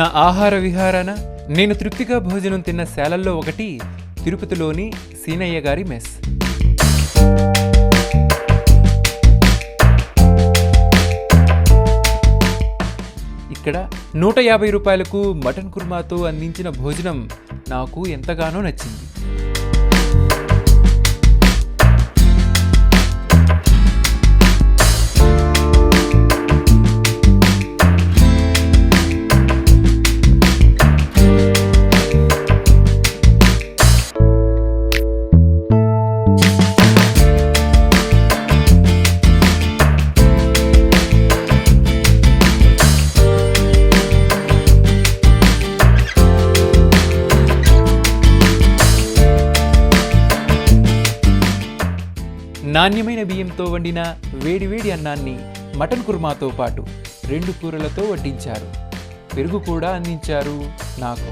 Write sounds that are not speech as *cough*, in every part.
నా ఆహార విహారాన నేను తృప్తిగా భోజనం తిన్న శాలల్లో ఒకటి తిరుపతిలోని సీనయ్య గారి మెస్. ఇక్కడ నూట యాభై రూపాయలకు మటన్ కుర్మాతో అందించిన భోజనం నాకు ఎంతగానో నచ్చింది. నాణ్యమైన బియ్యంతో వండిన వేడివేడి అన్నాన్ని మటన్ కుర్మాతో పాటు రెండు కూరలతో వడ్డించారు. పెరుగు కూడా అందించారు నాకు.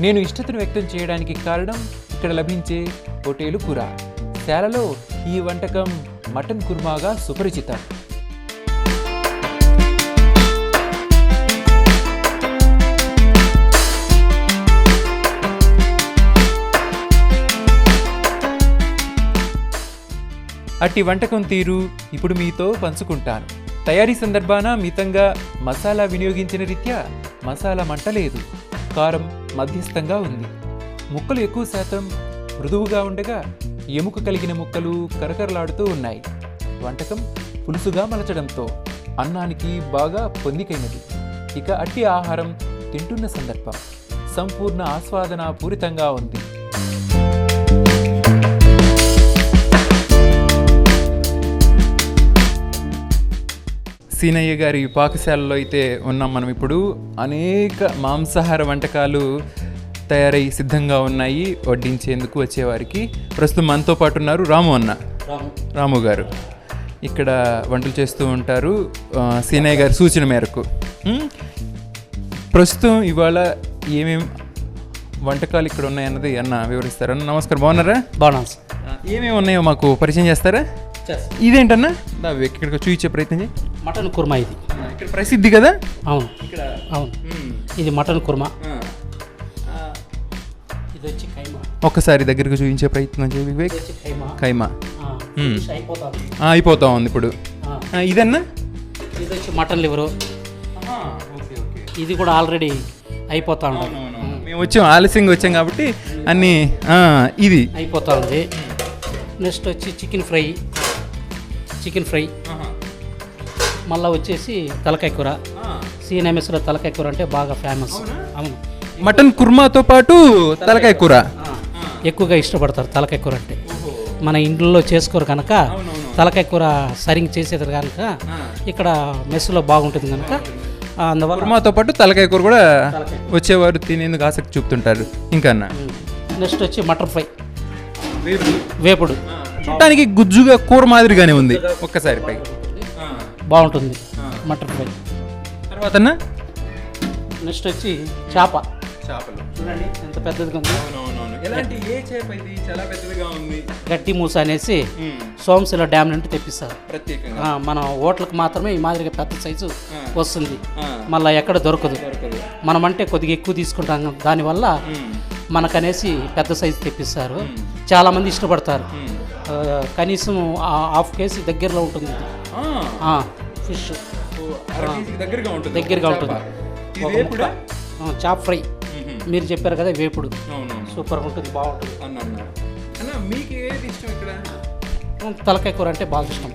నేను ఇష్టతను వ్యక్తం చేయడానికి కారణం ఇక్కడ లభించే హోటేలు కూర. శాలలో ఈ వంటకం మటన్ కుర్మాగా సుపరిచితం. అట్టి వంటకం తీరు ఇప్పుడు మీతో పంచుకుంటాను. తయారీ సందర్భాన మితంగా మసాలా వినియోగించిన రీత్యా మసాలా మంట లేదు. కారం మధ్యస్థంగా ఉంది. ముక్కలు ఎక్కువ శాతం మృదువుగా ఉండగా ఎముక కలిగిన ముక్కలు కరకరలాడుతూ ఉన్నాయి. వంటకం పులుసుగా మలచడంతో అన్నానికి బాగా పొందికైనది ఇక అట్టి ఆహారం తింటున్న సందర్భం. సంపూర్ణ ఆస్వాదన పూరితంగా ఉంది. సీనయ్య గారి పాకశాలలో అయితే ఉన్నాం మనం ఇప్పుడు. అనేక మాంసాహార వంటకాలు తయారై సిద్ధంగా ఉన్నాయి వడ్డించేందుకు వచ్చేవారికి. ప్రస్తుతం మనతో పాటు ఉన్నారు రాము అన్న. రాము. గారు. ఇక్కడ వంటలు చేస్తూ ఉంటారు సీనయ్య గారి సూచన మేరకు. ప్రస్తుతం ఇవాళ ఏమేం వంటకాలు ఇక్కడ ఉన్నాయన్నది అన్న వివరిస్తారా నమస్కారం బాగున్నారా? బాగున్నాను సార్. ఏమేమి ఉన్నాయో మాకు పరిచయం చేస్తారా. ఇదేంటన్నా? ఇక్కడికి చూపించే ప్రయత్నం చేయి. మటన్ కుర్మా ఇది. ఇక్కడ ప్రసిద్ధి కదా? అవును. అవును. ఇది మటన్ కుర్మా. ఇది వచ్చి ఖైమా. ఒక్కసారి దగ్గరకు చూపించే ప్రయత్నం చేయి వివేక్. ఖైమా. అయిపోతా ఉంది. ఇప్పుడు. ఇదన్నా? ఇది వచ్చి మటన్ లివరు. ఇది కూడా ఆల్రెడీ అయిపోతా ఉంటుంది మేము వచ్చాం ఆలస్యంగా వచ్చాం కాబట్టి అన్ని ఇది. అయిపోతా ఉంది. నెక్స్ట్ వచ్చి చికెన్ ఫ్రై. Chicken fry. మళ్ళీ వచ్చేసి తలకాయ కూర. సిఎన్ఎంఎస్లో తలకాయ కూర అంటే బాగా ఫేమస్. అవును. మటన్ కుర్మాతో పాటు తలకాయ కూర. ఎక్కువగా ఇష్టపడతారు తలకాయ కూర అంటే. మన ఇంట్లో చేసుకోరు కనుక తలకాయ కూర సరింగ్ చేసేది కనుక ఇక్కడ మెస్సులో బాగుంటుంది కనుక అందువల్ల కుర్మాతో పాటు తలకాయ కూర కూడా వచ్చేవారు తినేందుకు ఆసక్తి చూపుతుంటారు. ఇంకా అన్న? నెక్స్ట్ వచ్చి మటర్ ఫ్రై. వేపుడు. చూడటానికి గుజ్జుగా కూర మాదిరిగానే ఉంది. ఒక్కసారి పై. బాగుంటుంది మటర్ ఫ్రై. తర్వాత అన్న? నెక్స్ట్ వచ్చి చేప. చేపలు. చూడండి ఎంత పెద్దదిగా ఉంది. ఎలాంటి ఏ చేప ఇది? చాలా పెద్దదిగా ఉంది. గట్టి మూస అనేసి సోమశిల డ్యామ్ నుండి తెప్పిస్తారు. ప్రత్యేకంగా. మన హోటల్కి మాత్రమే ఈ మాదిరిగా పెద్ద సైజు వస్తుంది. మళ్ళీ ఎక్కడ దొరకదు. మనం అంటే కొద్దిగా ఎక్కువ తీసుకుంటాం. దానివల్ల మనకనేసి పెద్ద సైజు తెప్పిస్తారు. చాలామంది ఇష్టపడతారు. కనీసం హాఫ్ కేజీ దగ్గరలో ఉంటుంది ఫిష్ దగ్గరగా ఉంటుంది. దగ్గరగా ఉంటుంది. Chop fry. మీరు చెప్పారు కదా వేపుడు. సూపర్గా ఉంటుంది బాగుంటుంది. అన్న మీకు ఏది ఇష్టం ఇక్కడ? తలకాయ కూర అంటే బాగా ఇష్టం.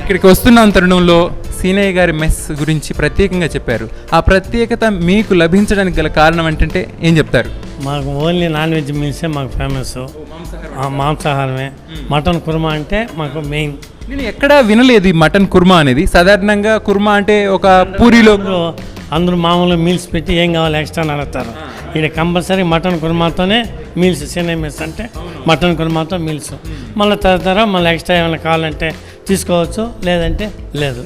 ఇక్కడికి వస్తున్న తరుణంలో సీనయ్య గారి మెస్ గురించి ప్రత్యేకంగా చెప్పారు. ఆ ప్రత్యేకత మీకు లభించడానికి గల కారణం ఏంటంటే ఏం చెప్తారు? మాకు ఓన్లీ నాన్ వెజ్ మీల్సే మాకు ఫేమస్. ఆ, మాంసాహారమే. మటన్ కుర్మా అంటే మాకు మెయిన్. నేను ఎక్కడా వినలేదు ఈ మటన్ కుర్మా అనేది. సాధారణంగా కుర్మా అంటే ఒక పూరిలో అందరూ అందరూ మామూలు మీల్స్ పెట్టి ఏం కావాలి ఎక్స్ట్రా అని అడుగుతారు. ఇక్కడ కంపల్సరీ మటన్ కుర్మాతోనే మీల్స్ చెన్నై మీల్స్ అంటే మటన్ కుర్మాతో మీల్స్. మళ్ళీ తరతర మళ్ళీ ఎక్స్ట్రా ఏమైనా కావాలంటే తీసుకోవచ్చు లేదంటే లేదు.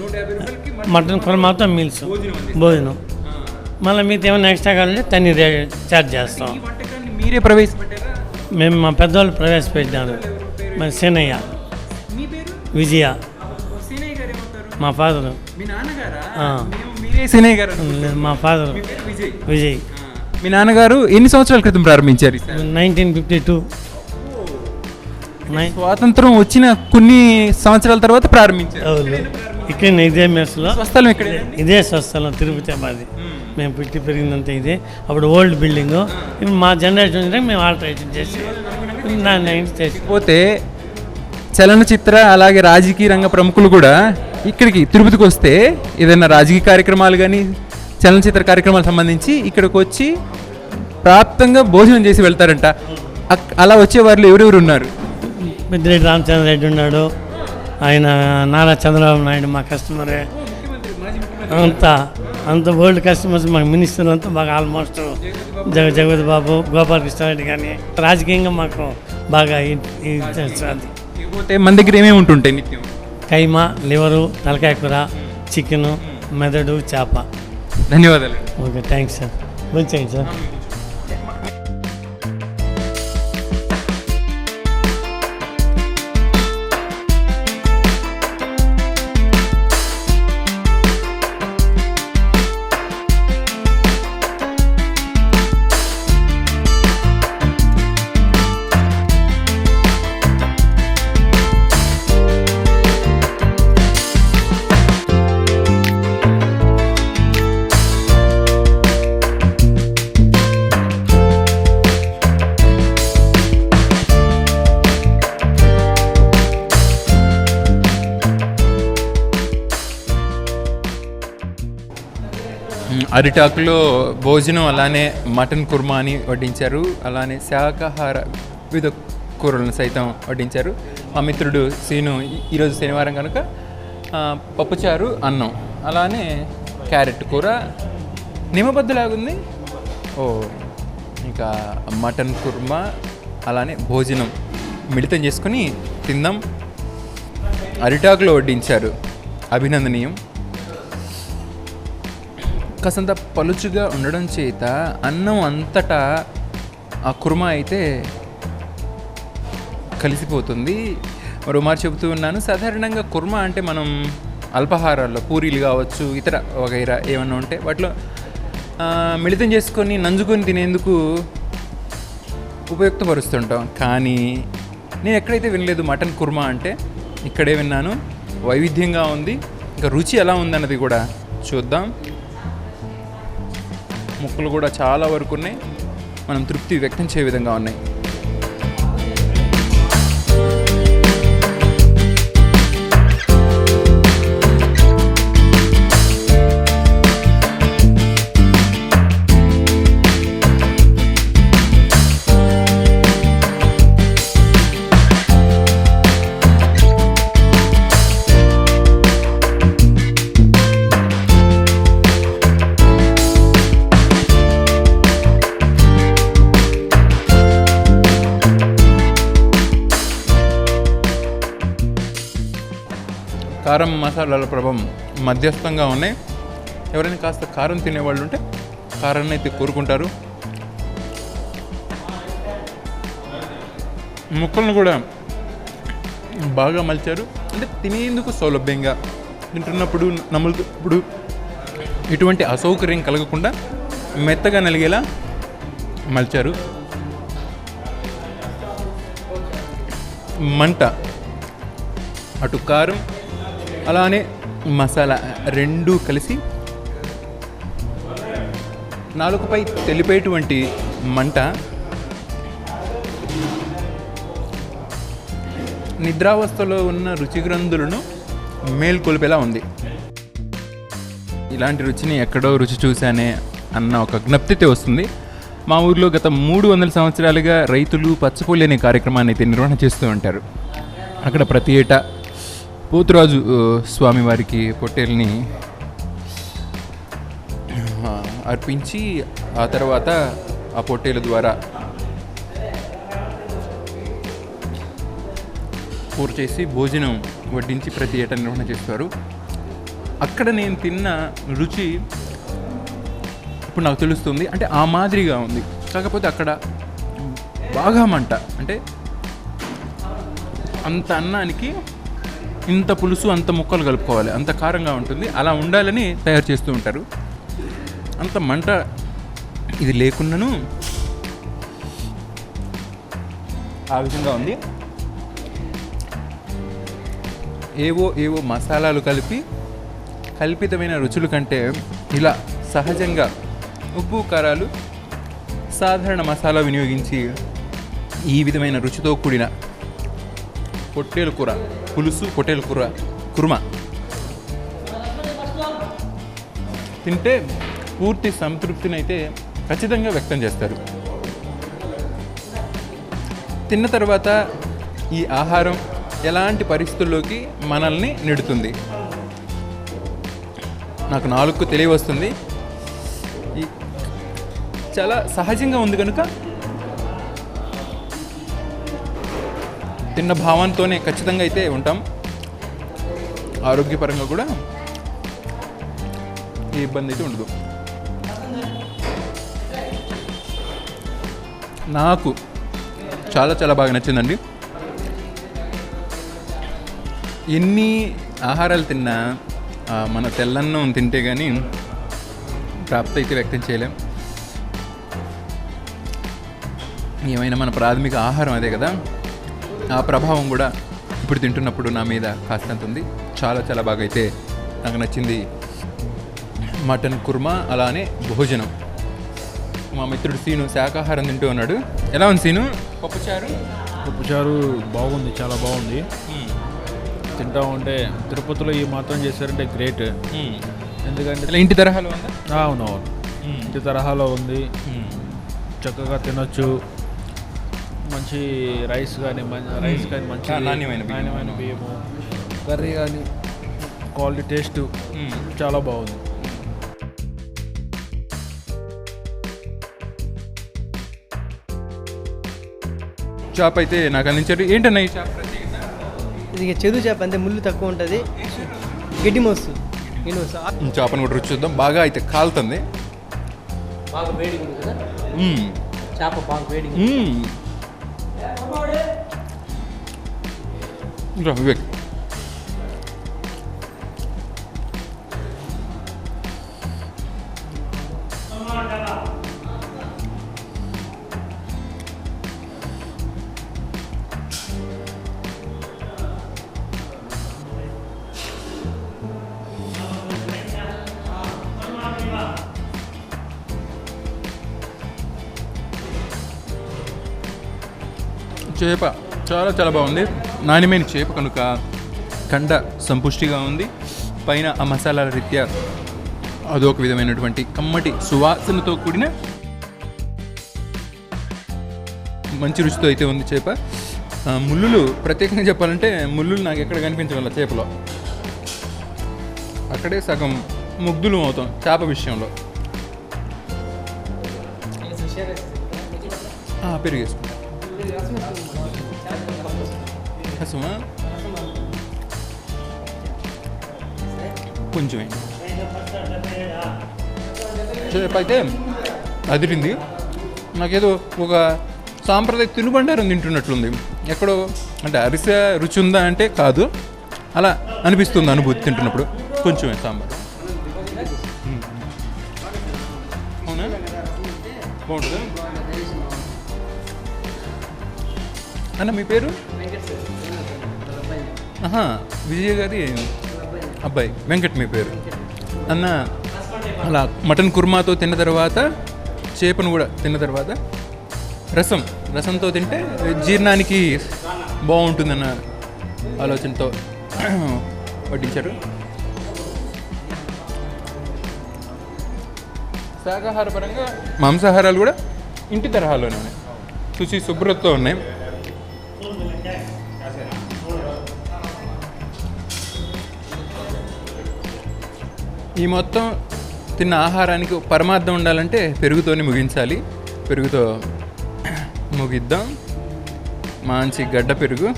మటన్ కుర్మాతో మీల్స్ భోజనం. మళ్ళీ మీతో ఏమైనా ఎక్స్ట్రా కావాలంటే దాన్ని రే చార్జ్ చేస్తాం. మీరే ప్రవేశపెట్టారా? మేము మా పెద్దవాళ్ళు ప్రవేశపెట్టాను మరి సీనయ్య విజయ. మా ఫాదరు. మీ ఫాదరు. విజయ్. మీ నాన్నగారు ఎన్ని సంవత్సరాల క్రితం ప్రారంభించారు? Nineteen fifty two. నైన్ స్వాతంత్రం వచ్చిన కొన్ని సంవత్సరాల తర్వాత ప్రారంభించారు. ఇక్కడ ఇదే మెస్లో. స్వస్థలం ఇక్కడ ఇదే స్వస్థలం తిరుపతి మాది. మేము పుట్టి పెరిగిందంతా ఇదే. అప్పుడు ఓల్డ్ బిల్డింగ్. ఇప్పుడు మా జనరేషన్ మేము ఆల్టరేషన్ చేసి దాన్ని చేసి పోతే చలనచిత్ర అలాగే రాజకీయ రంగ ప్రముఖులు కూడా ఇక్కడికి తిరుపతికి వస్తే ఏదైనా రాజకీయ కార్యక్రమాలు కానీ చలనచిత్ర కార్యక్రమాలకు సంబంధించి ఇక్కడికి వచ్చి ప్రాప్తంగా భోజనం చేసి వెళ్తారంట. అలా వచ్చే వాళ్ళు ఎవరెవరు ఉన్నారు? పెద్దిరెడ్డి రామచంద్ర రెడ్డి ఉన్నాడు. ఆయన నారా చంద్రబాబు నాయుడు మా కస్టమరే. అంతా అంత ఓల్డ్ కస్టమర్స్ మాకు మినిస్టర్ అంతా బాగా ఆల్మోస్ట్ జగ జగవతి బాబు గోపాలకృష్ణారెడ్డి కానీ రాజకీయంగా మాకు బాగా పోతే మన దగ్గర ఏమేమి ఉంటుంటాయి నిత్యం? కైమా లివరు తలకాయ కూర చికెను మెదడు చేప. ధన్యవాదాలు ఓకే థ్యాంక్స్ సార్ మంచిగా సార్ అరిటాకులో భోజనం అలానే మటన్ కుర్మా అని వడ్డించారు. అలానే శాకాహార వివిధ కూరలను సైతం వడ్డించారు. మా మిత్రుడు సీను ఈరోజు శనివారం కనుక పప్పుచారు అన్నం అలానే క్యారెట్ కూర. నిమ్మబద్దలాగుంది. ఓ ఇంకా మటన్ కుర్మా అలానే భోజనం మిళితం చేసుకొని తిందాం. అరిటాకులో వడ్డించారు. అభినందనీయం. కాసంత పలుచుగా ఉండడం చేత అన్నం అంతటా ఆ కుర్మా అయితే కలిసిపోతుంది. మరో చెబుతూ ఉన్నాను సాధారణంగా కుర్మా అంటే మనం అల్పాహారాల్లో పూరీలు కావచ్చు ఇతర వగైరా ఏమన్నా ఉంటే వాటిలో మిళితం చేసుకొని నంజుకొని తినేందుకు ఉపయుక్తపరుస్తుంటాం. కానీ నేను ఎక్కడైతే వినలేదు మటన్ కుర్మా అంటే ఇక్కడే విన్నాను. వైవిధ్యంగా ఉంది. ఇంకా రుచి ఎలా ఉందన్నది కూడా చూద్దాం. ముక్కలు కూడా చాలా వరకు ఉన్నాయి. మనం తృప్తి వ్యక్తం చేయ విధంగా ఉన్నాయి. కారం మసాలాల ప్రభావం మధ్యస్థంగా ఉన్నాయి. ఎవరైనా కాస్త కారం తినేవాళ్ళు ఉంటే కారాన్ని అయితే కోరుకుంటారు. ముక్కలను కూడా బాగా మలిచారు. అంటే తినేందుకు సౌలభ్యంగా తింటున్నప్పుడు నములుతున్నప్పుడు ఎటువంటి అసౌకర్యం కలగకుండా మెత్తగా నలిగేలా మలిచారు. మంట అటు కారం అలానే మసాలా రెండూ కలిసి నాలుగుపై తెలిపేటువంటి మంట నిద్రావస్థలో ఉన్న రుచిగ్రంథులను మేల్కొల్పేలా ఉంది. ఇలాంటి రుచిని ఎక్కడో రుచి చూశానే అన్న ఒక జ్ఞప్తితే వస్తుంది. మా ఊర్లో గత మూడు వందల సంవత్సరాలుగా రైతులు పచ్చపొల్లి అనే కార్యక్రమాన్ని అయితే నిర్వహణ చేస్తూ ఉంటారు. అక్కడ ప్రతి ఏటా పోతురాజు స్వామి స్వామివారికి పొట్టేల్ని అర్పించి ఆ తర్వాత ఆ పొట్టేల ద్వారా పూర్తి చేసి భోజనం వడ్డించి ప్రతి ఏటా నిర్వహణ చేస్తారు. అక్కడ నేను తిన్న రుచి ఇప్పుడు నాకు తెలుస్తుంది. అంటే ఆ మాదిరిగా ఉంది. కాకపోతే అక్కడ బాగా మంట. అంటే అంత అన్నానికి ఇంత పులుసు అంత ముక్కలు కలుపుకోవాలి. అంత కారంగా ఉంటుంది. అలా ఉండాలని తయారు చేస్తూ ఉంటారు. అంత మంట ఇది లేకున్నాను ఆ విధంగా ఉంది. ఏవో ఏవో మసాలాలు కలిపి కల్పితమైన రుచుల కంటే ఇలా సహజంగా ఉప్పు కారాలు సాధారణ మసాలా వినియోగించి ఈ విధమైన రుచితో కూడిన పొట్టేలు కూర పులుసు పొట్టేలు కూర కుర్మ. తింటే పూర్తి సంతృప్తిని అయితే ఖచ్చితంగా వ్యక్తం చేస్తారు. తిన్న తర్వాత ఈ ఆహారం ఎలాంటి పరిస్థితుల్లోకి మనల్ని నెడుతుంది? నాకు నాలుగు తెలియవస్తుంది. చాలా సహజంగా ఉంది కనుక తిన్న భావంతోనే ఖచ్చితంగా అయితే ఉంటాం. ఆరోగ్యపరంగా కూడా ఏ ఇబ్బంది అయితే ఉండదు. నాకు చాలా చాలా బాగా నచ్చిందండి. ఎన్ని ఆహారాలు తిన్నా మన తెల్లన్నం తింటే కానీ ప్రాప్తి అయితే వ్యక్తం చేయలేం. ఏమైనా మన ప్రాథమిక ఆహారం అదే కదా. ఆ ప్రభావం కూడా ఇప్పుడు తింటున్నప్పుడు నా మీద కాస్తంత ఉంది చాలా చాలా బాగా అయితే నాకు నచ్చింది మటన్ కుర్మా అలానే భోజనం. మా మిత్రుడు సీను శాకాహారం తింటూ ఉన్నాడు. ఎలా ఉంది సీను? పప్పుచారు పప్పుచారు బాగుంది చాలా బాగుంది. తింటా ఉంటే తిరుపతిలో ఈ మాత్రం చేశారంటే గ్రేట్. ఎందుకంటే ఇంటి తరహాలో ఉందా? అవునవును. ఇంటి తరహాలో ఉంది. చక్కగా తినొచ్చు. మంచి రైస్ కానీ రైస్ కానీ మంచి నాణ్యమైన బియ్యం. నాణ్యమైన బియ్యము కర్రీ కానీ క్వాలిటీ టేస్ట్ చాలా బాగుంది. షాప్ అయితే నాకు అందించారు. ఏంటన్నా ఈ ప్రత్యేకత? ఇది చెదు చేప అంతే ముళ్ళు తక్కువ ఉంటుంది. గడ్డి మోసు నేను ఈ చేపను కూడా రుచి చూద్దాం. బాగా అయితే కాలుతుంది. బాగా మ్మ్. చేప బాగా వేడిగా మ్మ్. రా, వివేక్ చేప చాలా చాలా బాగుంది నాణ్యమైన చేప కనుక కండ సంపుష్టిగా ఉంది. పైన ఆ మసాలాల రీత్యా అదొక విధమైనటువంటి కమ్మటి సువాసనతో కూడిన మంచి రుచితో అయితే ఉంది చేప. ముళ్ళులు ప్రత్యేకంగా చెప్పాలంటే ముళ్ళులు నాకు ఎక్కడ కనిపించగల చేపలో. అక్కడే సగం ముగ్ధులు అవుతాం చేప విషయంలో. పెరిగేసుకుంటాం రసమా కొంచెం చేప అయితే అదిరింది నాకేదో ఒక సాంప్రదాయ తినుబండారం తింటున్నట్లుంది ఎక్కడో అంటే అరిసె రుచి ఉందా అంటే కాదు అలా అనిపిస్తుంది అనుభూతి తింటున్నప్పుడు కొంచెం సాంబార్ అవునా బాగుంటుందా అన్న మీ పేరు విజయ్ గారి అబ్బాయి వెంకట్ మీ పేరు. అన్న అలా మటన్ కుర్మాతో తిన్న తర్వాత చేపను కూడా తిన్న తర్వాత రసం రసంతో తింటే జీర్ణానికి బాగుంటుందన్న ఆలోచనతో *clears throat* వడ్డించారు. శాకాహార పరంగా మాంసాహారాలు కూడా ఇంటి తరహాలోనే ఉన్నాయి. శుచి శుభ్రతతో ఉన్నాయి. ఈ మొత్తం తిన్న ఆహారానికి పరమార్థం ఉండాలంటే పెరుగుతోనే ముగించాలి. పెరుగుతో ముగిద్దాం. మంచి గడ్డ పెరుగు.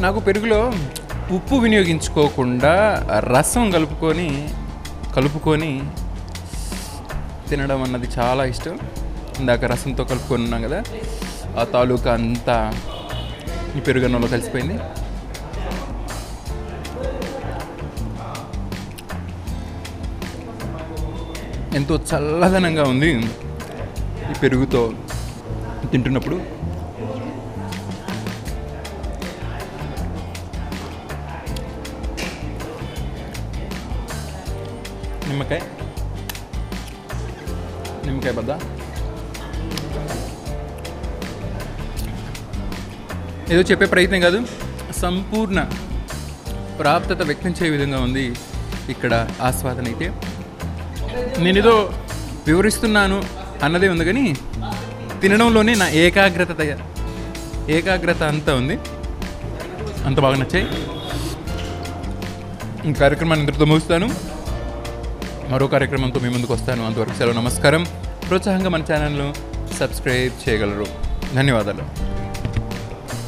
నాకు పెరుగులో ఉప్పు వినియోగించుకోకుండా రసం కలుపుకొని కలుపుకొని తినడం అన్నది చాలా ఇష్టం. ఇందాక రసంతో కలుపుకొని ఉన్నాం కదా. ఆ తాలూకా అంతా ఈ పెరుగన్నంలో కలిసిపోయింది. ఎంతో చల్లదనంగా ఉంది. ఈ పెరుగుతో తింటున్నప్పుడు. నిమ్మకాయ. నిమ్మకాయ బద్ద. ఏదో చెప్పే ప్రయత్నం కాదు. సంపూర్ణ ప్రాప్తత వ్యక్తం చేయ విధంగా ఉంది. ఇక్కడ ఆస్వాదన అయితే నేను ఏదో వివరిస్తున్నాను అన్నదే ఉంది కానీ తినడంలోనే నా ఏకాగ్రత ఏకాగ్రత అంతా ఉంది. అంత బాగా నచ్చాయి. ఈ కార్యక్రమాన్ని ఇంతటితో ముగిస్తాను. మరో కార్యక్రమంతో మీ ముందుకు వస్తాను. అంతవరకు సెలవు నమస్కారం. ప్రోత్సాహంగా మన ఛానల్ను సబ్స్క్రైబ్ చేయగలరు. ధన్యవాదాలు.